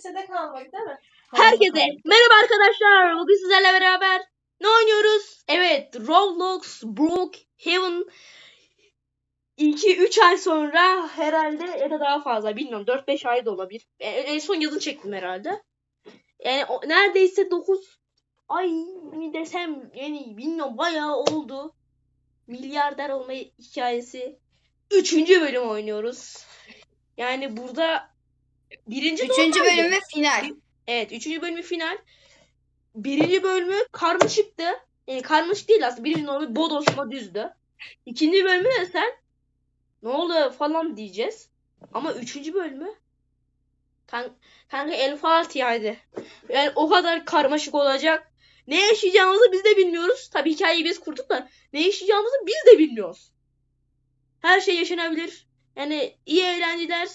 kimsede kalmak değil mi? Herkese merhaba arkadaşlar. Bugün sizlerle beraber ne oynuyoruz? Evet, Roblox Brookhaven 2-3 ay sonra herhalde ya da daha fazla bilmiyorum 4-5 ay da olabilir. E, En son yazın çektim herhalde. Yani o, neredeyse 9 ay mı desem yani bilmiyorum bayağı oldu. Milyarder olma hikayesi. Üçüncü bölüm oynuyoruz. Yani burada birinci Üçüncü olsaydı- bölüm ve final. Evet, üçüncü bölümü final. Birinci bölümü karmaşıktı. Yani karmaşık değil aslında. Birinci normal bodoslama düzdü. İkinci bölümü de sen ne oldu falan diyeceğiz. Ama üçüncü bölümü kan kanka El Fatiha'ydı. Yani o kadar karmaşık olacak. Ne yaşayacağımızı biz de bilmiyoruz. Tabii hikayeyi biz kurduk da ne yaşayacağımızı biz de bilmiyoruz. Her şey yaşanabilir. Yani iyi eğlenceler,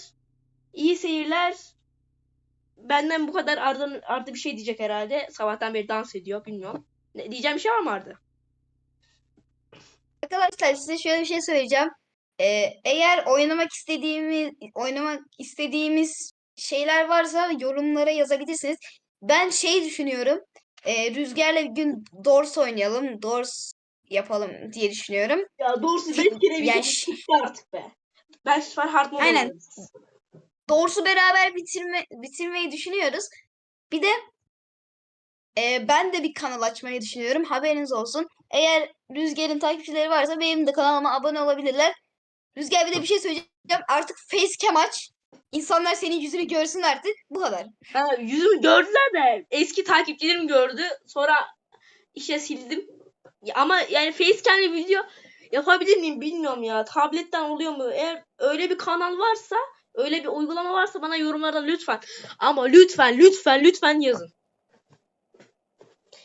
iyi seyirler, benden bu kadar Arda, Arda bir şey diyecek herhalde. Sabahtan beri dans ediyor bilmiyorum. Ne, diyeceğim bir şey var mı Arda? Arkadaşlar size şöyle bir şey söyleyeceğim. Ee, eğer oynamak istediğimiz oynamak istediğimiz şeyler varsa yorumlara yazabilirsiniz. Ben şey düşünüyorum. E, Rüzgar'la bir gün Doors oynayalım. Doors yapalım diye düşünüyorum. Ya doğrusu Fi- 5 kere bir yani artık be. Ben süper hard mode Aynen. oynuyorum. Doors'u beraber bitirme bitirmeyi düşünüyoruz. Bir de e, ben de bir kanal açmayı düşünüyorum. Haberiniz olsun. Eğer Rüzgar'ın takipçileri varsa benim de kanalıma abone olabilirler. Rüzgar bir de bir şey söyleyeceğim. Artık facecam aç. İnsanlar senin yüzünü görsün artık. Bu kadar. Ha, yüzümü gördüler de eski takipçilerim gördü. Sonra işe sildim. Ama yani facecam'le video yapabilir miyim bilmiyorum ya. Tabletten oluyor mu? Eğer öyle bir kanal varsa, öyle bir uygulama varsa bana yorumlarda lütfen. Ama lütfen, lütfen, lütfen yazın.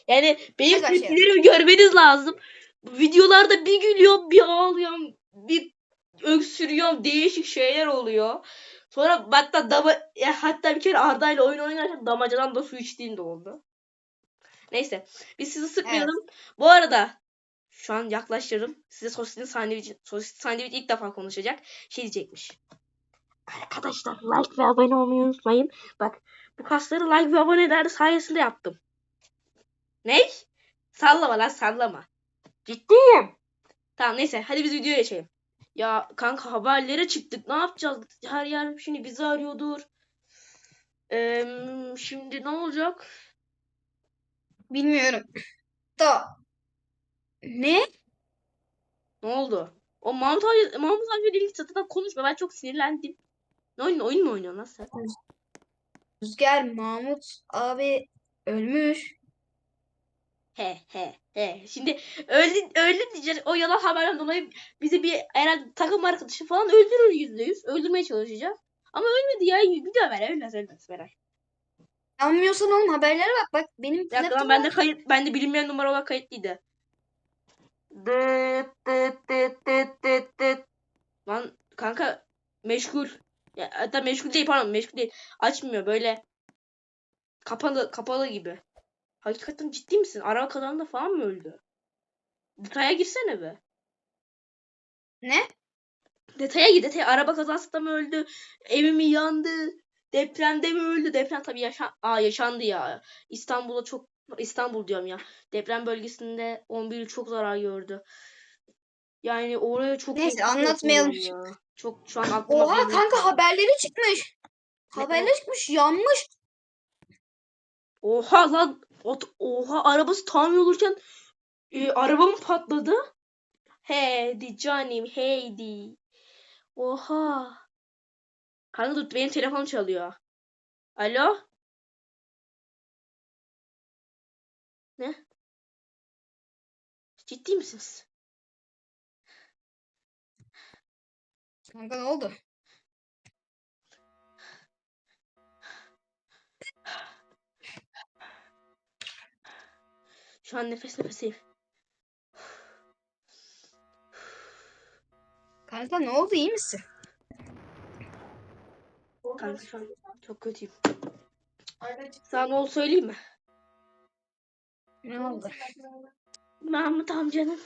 Yani benim tepkilerimi görmeniz lazım. Videolarda bir gülüyorum, bir ağlıyorum, bir öksürüyorum, değişik şeyler oluyor. Sonra hatta dama, ya hatta bir kere Arda ile oyun oynarken damacadan da su içtiğim de oldu. Neyse biz sizi sıkmayalım. Bu arada şu an yaklaştırdım. Size sosisli sandviç, sosisli sandviç ilk defa konuşacak. Şey diyecekmiş. Arkadaşlar like ve abone olmayı unutmayın. Bak bu kasları like ve aboneler sayesinde yaptım. Ne? Sallama lan sallama. Ciddiyim. Tamam neyse hadi biz videoya geçelim. Ya kanka haberlere çıktık. Ne yapacağız? Her yer şimdi bizi arıyordur. Eee, şimdi ne olacak? Bilmiyorum. Da. Ne? Ne oldu? O Mahmut abi, Mahmut abi ilgili çatıdan konuşma. Ben çok sinirlendim. Ne oyun, oyun mu oynuyorsun lan sen? Rüzgar Mahmut abi ölmüş. He he he. Şimdi öldü, öldü diyecek. O yalan haberden dolayı bizi bir herhalde takım arkadaşı falan öldürür yüzde yüz. Öldürmeye çalışacak. Ama ölmedi ya. Bir de ver. Ölmez ölmez. Merak. Anlıyorsan oğlum haberlere bak. Bak benim lan laptopum bende kayıt, bende bilinmeyen numara olarak kayıtlıydı. Dıt dıt dıt dıt dıt dıt. Lan kanka meşgul. Ya, hatta meşgul değil pardon meşgul değil. Açmıyor böyle. Kapalı kapalı gibi. Hakikaten ciddi misin? Araba kazanında falan mı öldü? Detaya girsene be. Ne? Detaya gir detaya. Araba kazasında mı öldü? Evi mi yandı? Depremde mi öldü? Deprem tabii yaşa Aa, yaşandı ya. İstanbul'a çok İstanbul diyorum ya. Deprem bölgesinde 11 il çok zarar gördü. Yani oraya çok Neyse, olsun anlatmayalım. ya. Çok şu an aklıma Oha gelmiyor. kanka haberleri çıkmış. Ne Haberleri çıkmış yanmış. Oha lan. Ot- Oha arabası tamir olurken e, araba mı patladı? Heydi canım heydi. Oha. Kanka dur benim telefonum çalıyor. Alo? Ne? Ciddi misiniz? Kanka ne oldu? Şu an nefes nefeseyim. Kanka ne oldu iyi misin? Kanka şu an çok kötüyüm. Sana ne oldu söyleyeyim mi? Ne oldu? Mahmut amcanın,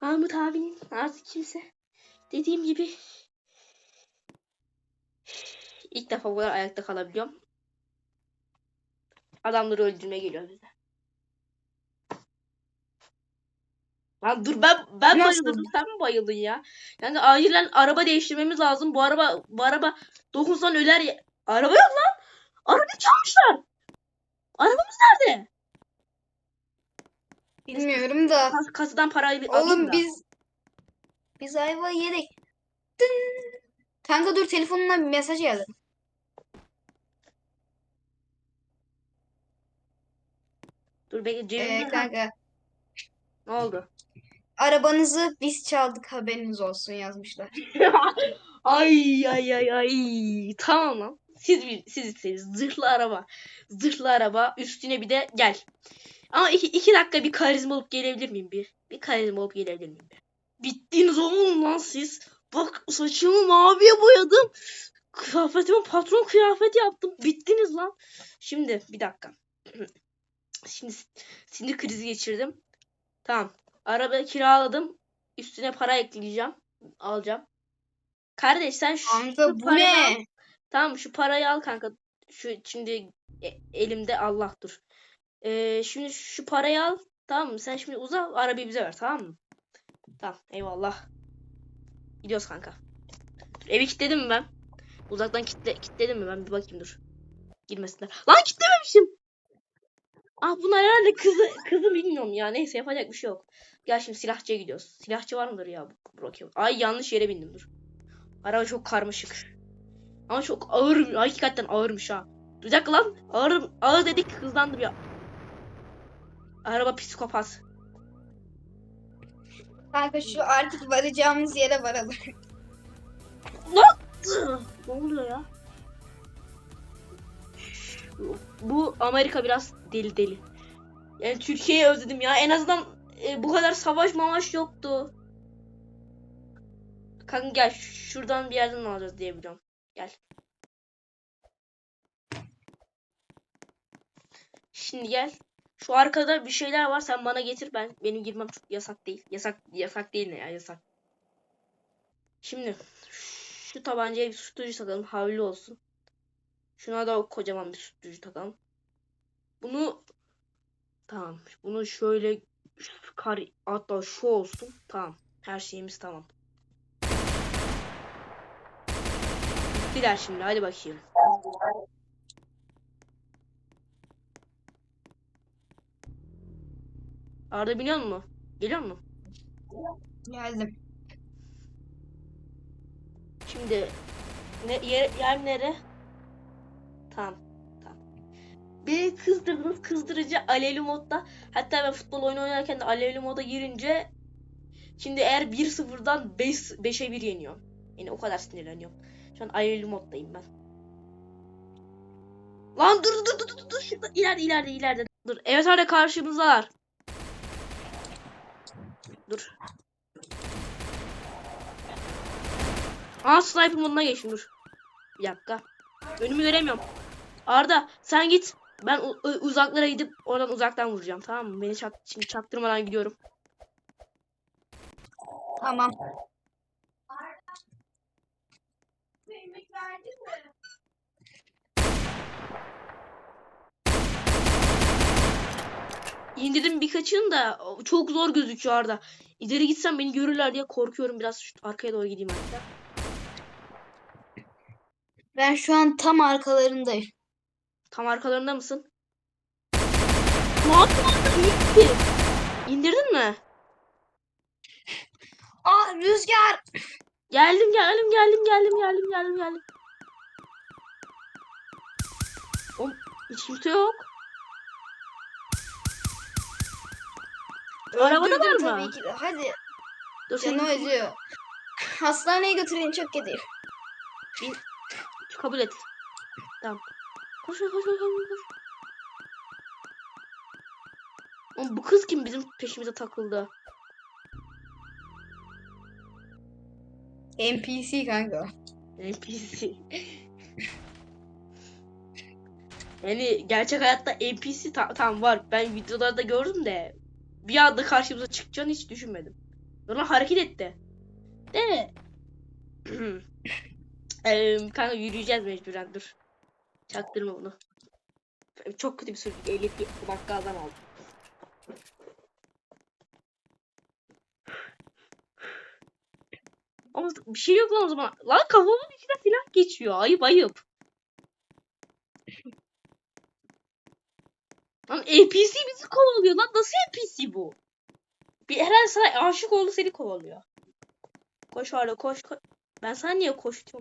Mahmut abinin artık kimse dediğim gibi ilk defa bu kadar ayakta kalabiliyorum. Adamları öldürmeye geliyor bize. Lan dur ben ben Nasıl? bayıldım sen mi bayıldın ya? Yani acilen araba değiştirmemiz lazım. Bu araba bu araba dokunsan öler ya. Araba yok lan. Arabayı çalmışlar. Arabamız nerede? Bilmiyorum da. Kas- Kasadan parayı Oğlum da. biz biz ayva yedik. Dın. Kanka dur telefonuna bir mesaj geldi. Dur bekle Ee, cebimde. Ha, kanka Ne oldu? arabanızı biz çaldık haberiniz olsun yazmışlar. ay ay ay ay. Tamam lan. Siz siz istediniz. Zırhlı araba. Zırhlı araba. Üstüne bir de gel. Ama iki, iki dakika bir karizma olup gelebilir miyim bir? Bir karizma olup gelebilir miyim bir? Bittiniz oğlum lan siz. Bak saçımı maviye boyadım. Kıyafetimi patron kıyafeti yaptım. Bittiniz lan. Şimdi bir dakika. Şimdi sinir krizi geçirdim. Tamam. Araba kiraladım. Üstüne para ekleyeceğim. Alacağım. Kardeş sen şu, Kanka şu bu parayı al. ne? Tamam şu parayı al kanka. Şu şimdi e- elimde Allah dur. Ee, şimdi şu parayı al. Tamam mı? Sen şimdi uza arabayı bize ver tamam mı? Tamam eyvallah. Gidiyoruz kanka. Evi kilitledim mi ben? Uzaktan kitle, kilitledim mi ben? Bir bakayım dur. Girmesinler. Lan kilitlememişim. Ah bunlar herhalde kızı kızı bilmiyorum ya. Neyse yapacak bir şey yok. Gel şimdi silahçıya gidiyoruz. Silahçı var mıdır ya? Bırakayım. Ay yanlış yere bindim dur. Araba çok karmaşık. Ama çok ağır. Hakikaten ağırmış ha. Bir dakika lan. Ağır, ağır dedik hızlandım ya. Araba psikopat. Kanka şu artık varacağımız yere varalım. ne oluyor ya? Bu Amerika biraz deli deli. Yani Türkiye'yi özledim ya. En azından e, bu kadar savaş mavaş yoktu. Kanka gel şuradan bir yerden alacağız diye biliyorum. Gel. Şimdi gel. Şu arkada bir şeyler var. Sen bana getir. Ben benim girmem çok yasak değil. Yasak yasak değil ne ya yasak. Şimdi şu tabancaya bir susturucu takalım. Havlu olsun. Şuna da kocaman bir susturucu takalım. Bunu tamam. Bunu şöyle kar hatta şu olsun. Tamam. Her şeyimiz tamam. Bittiler şimdi. Hadi bakayım. Arda biliyor musun? Geliyor mu? Geldim. Şimdi ne yer, yer nere? Tamam. Tamam. Beni kızdırdınız. Kızdırıcı alevli modda. Hatta ben futbol oyunu oynarken de alevli moda girince şimdi eğer 1-0'dan 5 5'e 1 yeniyorum. Yani o kadar sinirleniyorum. Şu an alevli moddayım ben. Lan dur dur dur dur dur şurada ileride ileride ileride dur. Evet orada karşımızdalar. Dur. Aa sniper moduna geçtim dur. Bir dakika. Önümü göremiyorum. Arda sen git. Ben uzaklara gidip oradan uzaktan vuracağım tamam mı? Beni çak şimdi çaktırmadan gidiyorum. Tamam. İndirdim birkaçını da çok zor gözüküyor Arda. İleri gitsem beni görürler diye korkuyorum biraz şu arkaya doğru gideyim hatta. Ben şu an tam arkalarındayım. Tam arkalarında mısın? Ne yaptın ki. İndirdin mi? Aa rüzgar. Geldim geldim geldim geldim geldim geldim geldim. Oğlum hiç kimse yok. Arabada var mı? tabii ki de. Hadi Dur seni acıyor. Hastaneye götüreyim çok kötü. kabul et. Tamam. Koş koş koş koş. koş. Oğlum bu kız kim bizim peşimize takıldı? NPC kanka. NPC. yani gerçek hayatta NPC ta- tam var. Ben videolarda gördüm de bir anda karşımıza çıkacağını hiç düşünmedim. Sonra hareket etti. De. Eee kanka yürüyeceğiz mecburen dur. Çaktırma bunu. Çok kötü bir sürücü. Ehliyeti bakkaldan aldım. Ama bir şey yok lan o zaman. Lan kafamın içine silah geçiyor. Ayıp ayıp. Lan NPC bizi kovalıyor lan. Nasıl NPC bu? Bir herhalde sana aşık oldu seni kovalıyor. Koş hala koş koş. Ben sana niye koş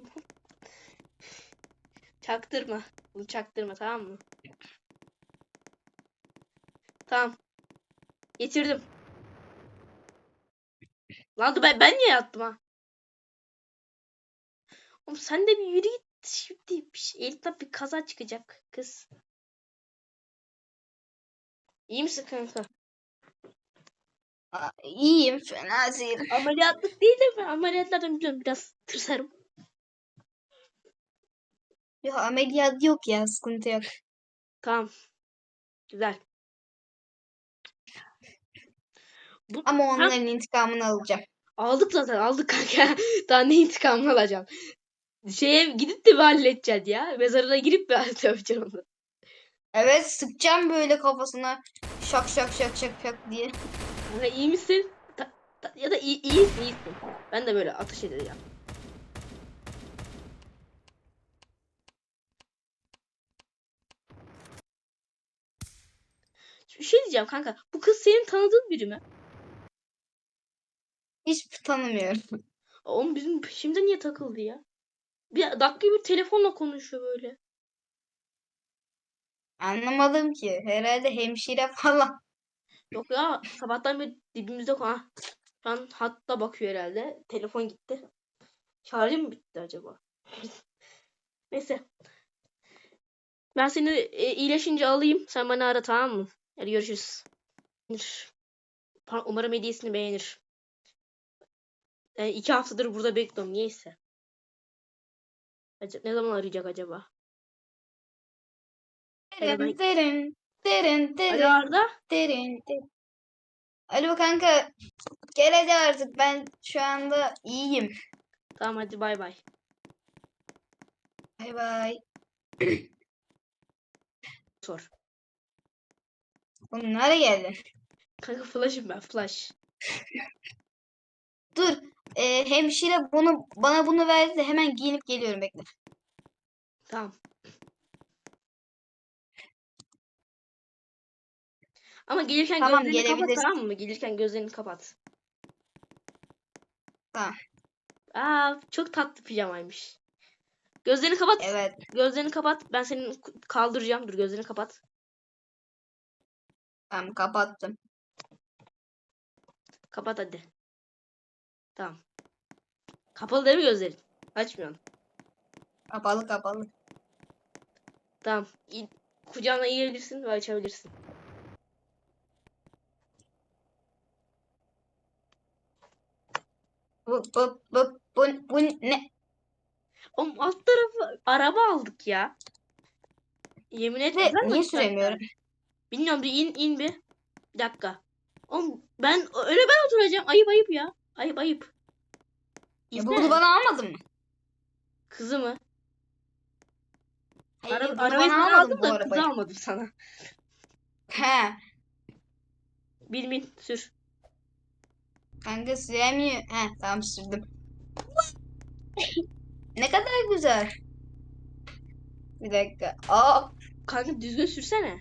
çaktırma. Bunu çaktırma tamam mı? Tamam. Getirdim. Lan ben, ben niye yattım ha? Oğlum sen de bir yürü git. Şimdi bir şey, elinden bir kaza çıkacak kız. İyi misin kanka? Aa, iyiyim fena değil. Ameliyatlık değil de ben ameliyatlardan biliyorum biraz tırsarım. Yok ameliyat yok ya sıkıntı yok. Tamam. Güzel. Bu, Ama onların intikamını alacağım. aldık zaten aldık kanka. Daha ne intikamını alacağım. Şeye gidip de bir halledeceğiz ya. Mezarına girip bir halledeceğim onu. Evet sıkacağım böyle kafasına şak şak şak şak şak diye. Kanka iyi misin? Ta- ta- ya da iyi, iyisin iyisin. Ben de böyle atış edeceğim. Bir şey diyeceğim kanka. Bu kız senin tanıdığın biri mi? Hiç tanımıyorum. Oğlum bizim peşimde niye takıldı ya? Bir dakika bir telefonla konuşuyor böyle. Anlamadım ki. Herhalde hemşire falan. Yok ya sabahtan beri dibimizde ha. Şu an hatta bakıyor herhalde. Telefon gitti. Şarjı mı bitti acaba? Neyse. Ben seni e, iyileşince alayım. Sen bana ara tamam mı? Hadi görüşürüz. Umarım hediyesini beğenir. Yani iki haftadır burada bekliyorum. Niyeyse. Acaba, ne zaman arayacak acaba? Derin ben- derin derin Alo derin Arda. derin derin. Alo kanka. Gel hadi artık ben şu anda iyiyim. Tamam hadi bay bay. Bay bay. Sor. Oğlum nereye geldin? Kanka flash'ım ben flash. Dur. Ee, hemşire bunu bana bunu verdi de hemen giyinip geliyorum bekle. Tamam. Ama gelirken Tamam, gözlerini kapat tamam mı? Gelirken gözlerini kapat. Tamam. Aa çok tatlı pijamaymış. Gözlerini kapat. Evet. Gözlerini kapat. Ben seni kaldıracağım. Dur gözlerini kapat. Tamam kapattım. Kapat hadi. Tamam. Kapalı değil mi gözlerin? Açmıyorsun. Kapalı kapalı. Tamam. Kucağına eğebilirsin ve açabilirsin. Bu bu bu bu, bu ne? Oğlum alt tarafı araba aldık ya. Yemin et. Mi Niye süremiyorum? Bilmiyorum bir in in bir. Bir dakika. Oğlum ben öyle ben oturacağım. Ayıp ayıp ya. Ayıp ayıp. Ya İzle. bunu bana almadın mı? Kızı mı? Hayır, Ara, arabayı sana aldım bu da kızı almadım sana. He. Bin bin sür. Kanka süremiyor. He tamam sürdüm. ne kadar güzel. Bir dakika. Aa Kanka düzgün sürsene.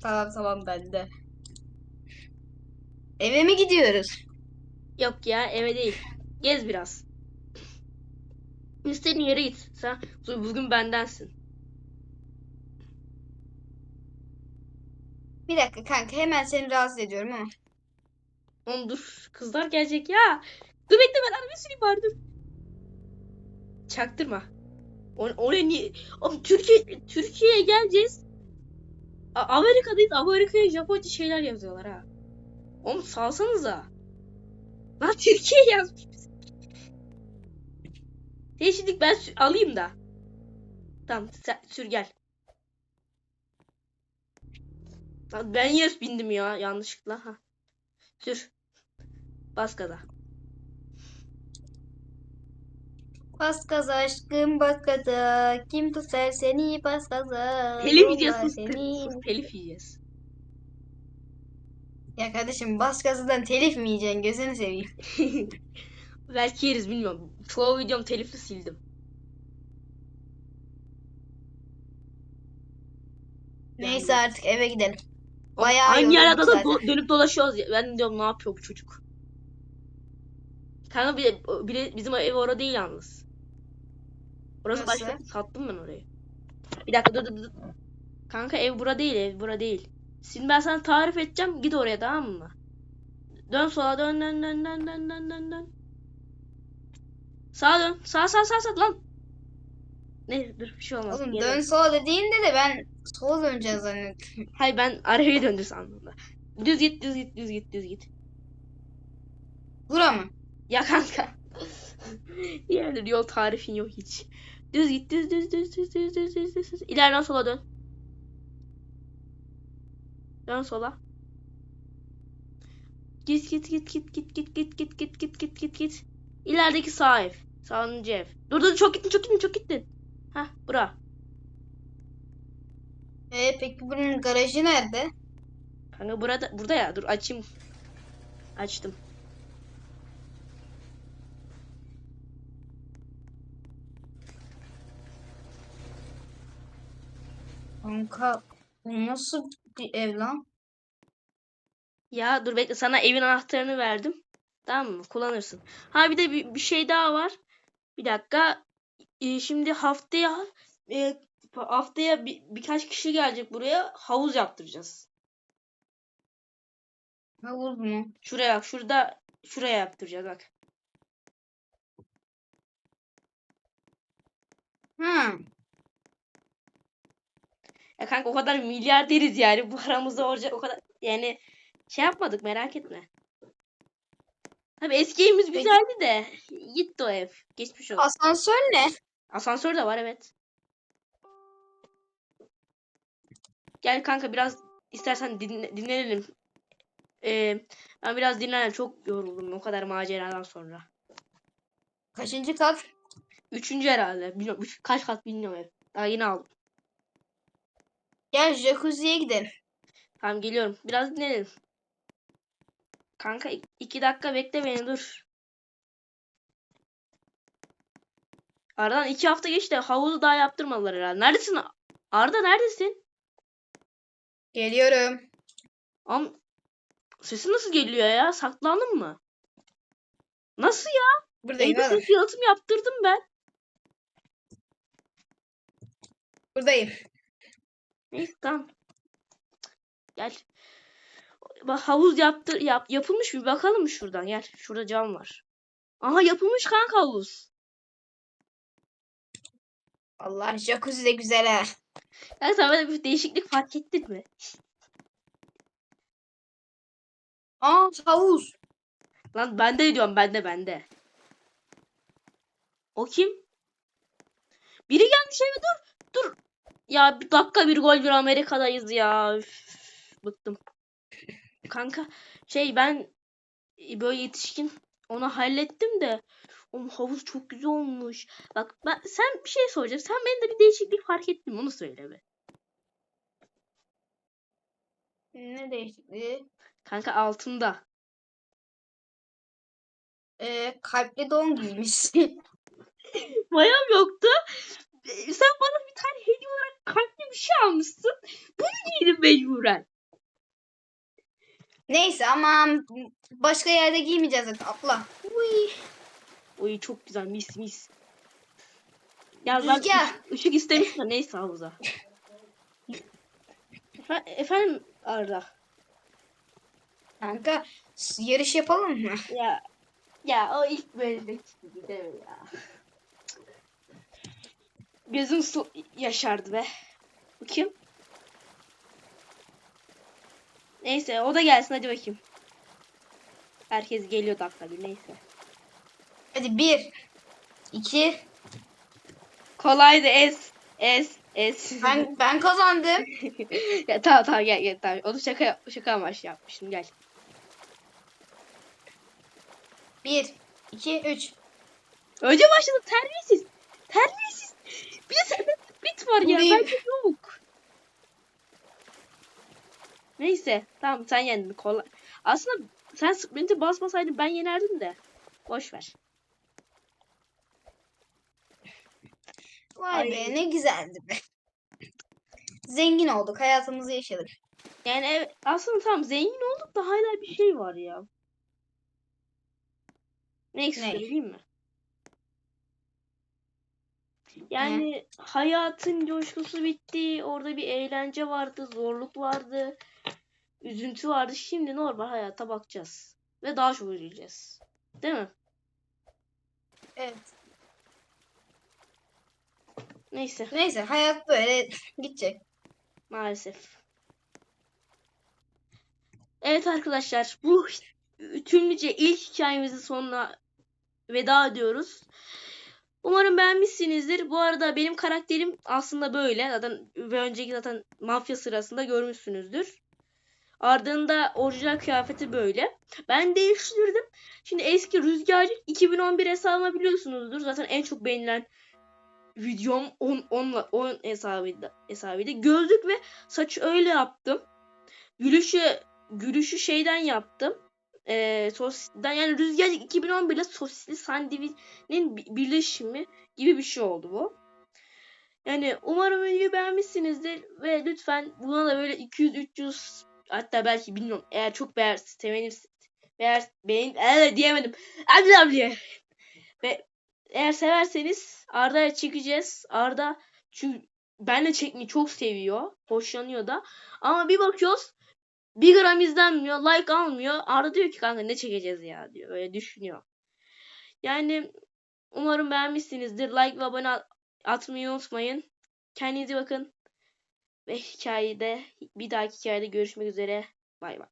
tamam tamam bende. Eve mi gidiyoruz? Yok ya eve değil. Gez biraz. İstediğin yere git. Sen bugün bendensin. Bir dakika kanka hemen seni rahatsız ediyorum ama. Oğlum dur. Kızlar gelecek ya. Dur bekle ben arabayı süreyim bari dur. Çaktırma. O, oraya niye? Oğlum Türkiye Türkiye'ye geleceğiz. Amerika'dayız. Amerika'ya Japonca şeyler yazıyorlar ha. Oğlum salsanıza. Lan Türkiye yazmış bize. Değişiklik ben sü- alayım da. Tamam sen sür gel. Lan ben yes bindim ya yanlışlıkla. Ha. Sür. Bas gaza. Bas gaza aşkım bas gaza. Kim tutar seni bas gaza. Telif yiyeceğiz sus, seni. sus telif yiyeceğiz. Ya kardeşim bas gazadan telif mi yiyeceksin? Gözünü seveyim. Belki yeriz bilmiyorum. Çoğu videom telifli sildim. Neyse artık eve gidelim. Bayağı Aynı yerlerde da do- dönüp dolaşıyoruz. ya. Ben diyorum ne yapıyor bu çocuk. Kanka bir, bir- bizim ev orada değil yalnız. Orası Nasıl? başka. Sattım ben orayı. Bir dakika dur dur dur. Kanka ev bura değil ev bura değil. Şimdi ben sana tarif edeceğim. Git oraya tamam mı? Dön sola dön dön dön dön dön dön dön dön. Sağa dön. Sağ sağ sağ sağ lan. Ne dur bir şey olmaz. Oğlum Geri dön sola dediğinde de ben sola döneceğim zannettim. Hayır ben araya döndür sandım da. Düz git düz git düz git düz git. Bura mı? Ya kanka. Yani yol tarifin yok hiç. Düz git düz düz düz düz düz düz düz düz. düz. İleriden sola dön. Dön sola. Git git git git git git git git git git git git git. İlerideki sağ ev. Sağıncı ev. Dur dur çok gittin çok gittin çok gittin. Hah bura. E peki bunun garajı nerede? Kanka burada burada ya dur açayım. Açtım. Kanka bu nasıl bir ev lan? Ya dur bekle sana evin anahtarını verdim. Tamam mı? Kullanırsın. Ha bir de bir, bir şey daha var. Bir dakika. Ee, şimdi haftaya e, haftaya bir, birkaç kişi gelecek buraya. Havuz yaptıracağız. Havuz mu? Şuraya bak. Şurada şuraya yaptıracağız bak. Ha. Ya kanka o kadar milyarderiz yani. Bu aramızda olacak o kadar yani şey yapmadık merak etme. Tabii eski evimiz güzeldi de gitti o ev. Geçmiş olsun. Asansör ne? Asansör de var evet. Gel kanka biraz istersen dinle- dinlenelim. Ee, ben biraz dinlenelim. Çok yoruldum o kadar maceradan sonra. Kaçıncı kat? Üçüncü herhalde. Bilmiyorum. Üç, kaç kat bilmiyorum. Daha yeni aldım. Gel jacuzziye gidelim. Tamam geliyorum. Biraz dinlenelim. Kanka ik- iki dakika bekle beni dur. Aradan iki hafta geçti. Havuzu daha yaptırmadılar herhalde. Neredesin? Arda neredesin? Geliyorum. Am sesin nasıl geliyor ya? Saklandın mı? Nasıl ya? Oğlum. ses yalıtım yaptırdım ben. Buradayım. Neyse tamam. Gel. Bak havuz yaptır yap yapılmış bir bakalım mı şuradan? Gel. Şurada cam var. Aha yapılmış kanka havuz. Allah jacuzzi de güzel ha. Ya sen böyle bir değişiklik fark ettin mi? Aa havuz. Lan bende diyorum bende bende. O kim? Biri gelmiş eve dur. Dur. Ya bir dakika bir gol bir Amerika'dayız ya. Üf, bıktım. Kanka şey ben böyle yetişkin onu hallettim de Oğlum havuz çok güzel olmuş. Bak ben sen bir şey soracağım. Sen benim de bir değişiklik fark ettin mi? Onu söyle be. Ne değişikliği? Kanka altında. Ee, kalpli don giymişsin. Mayam yoktu. Ee, Sen bana bir tane hediye olarak kalpli bir şey almışsın. Bunu giydim mecburen. Neyse ama başka yerde giymeyeceğiz zaten. Atla. Uy. Oy çok güzel mis mis. Ya ben Rüzgar. ışık, ışık istemiştim neyse havuza. Efe- efendim Arda. Kanka yarış yapalım mı? Ya ya o ilk bölümdeki gibi değil mi ya? Gözüm su yaşardı be. Bu kim? Neyse o da gelsin hadi bakayım. Herkes geliyor dakika bir neyse. Hadi bir, iki. Kolaydı es es es. Ben ben kazandım. ya tamam tamam gel gel tamam. Onu şaka şaka amaçlı yapmıştım gel. Bir, iki, üç. Önce başladı terbiyesiz. Terbiyesiz. Bir de sende bit var ya. Bende yok. Neyse. Tamam sen yendin. Kolay. Aslında sen sprint'i basmasaydın ben yenerdim de. Boş ver. Vay Ay. be ne güzeldi be. Zengin olduk. Hayatımızı yaşadık. Yani evet, aslında tam zengin olduk da hala bir şey var ya. Ne? söyleyeyim mi? Yani hayatın coşkusu bitti. Orada bir eğlence vardı, zorluk vardı, üzüntü vardı. Şimdi normal hayata bakacağız. Ve daha çok üzüleceğiz. Değil mi? Evet. Neyse Neyse hayat böyle gidecek. maalesef. Evet arkadaşlar bu tümlüce ilk hikayemizin sonuna veda ediyoruz. Umarım beğenmişsinizdir. Bu arada benim karakterim aslında böyle. Zaten ve önceki zaten mafya sırasında görmüşsünüzdür. Ardında orijinal kıyafeti böyle. Ben değiştirdim. Şimdi eski Rüzgarcı 2011 hesabımı biliyorsunuzdur. Zaten en çok beğenilen videom 10 10 10 hesabıydı. hesabıydı. Gözlük ve saçı öyle yaptım. Gülüşü gülüşü şeyden yaptım. Ee, sosisten yani Rüzgar 2011 ile sosisli sandviçin bi- birleşimi gibi bir şey oldu bu. Yani umarım videoyu beğenmişsinizdir ve lütfen buna da böyle 200 300 hatta belki bilmiyorum eğer çok beğer sevinir beğer beğen evet diyemedim. Hadi abi. Ve eğer severseniz Arda'ya çekeceğiz. Arda çünkü benle çekmeyi çok seviyor. Hoşlanıyor da. Ama bir bakıyoruz bir gram izlenmiyor, like almıyor. Arda diyor ki kanka ne çekeceğiz ya diyor. Öyle düşünüyor. Yani umarım beğenmişsinizdir. Like ve abone at- atmayı unutmayın. Kendinize bakın. Ve hikayede bir dahaki hikayede görüşmek üzere. Bay bay.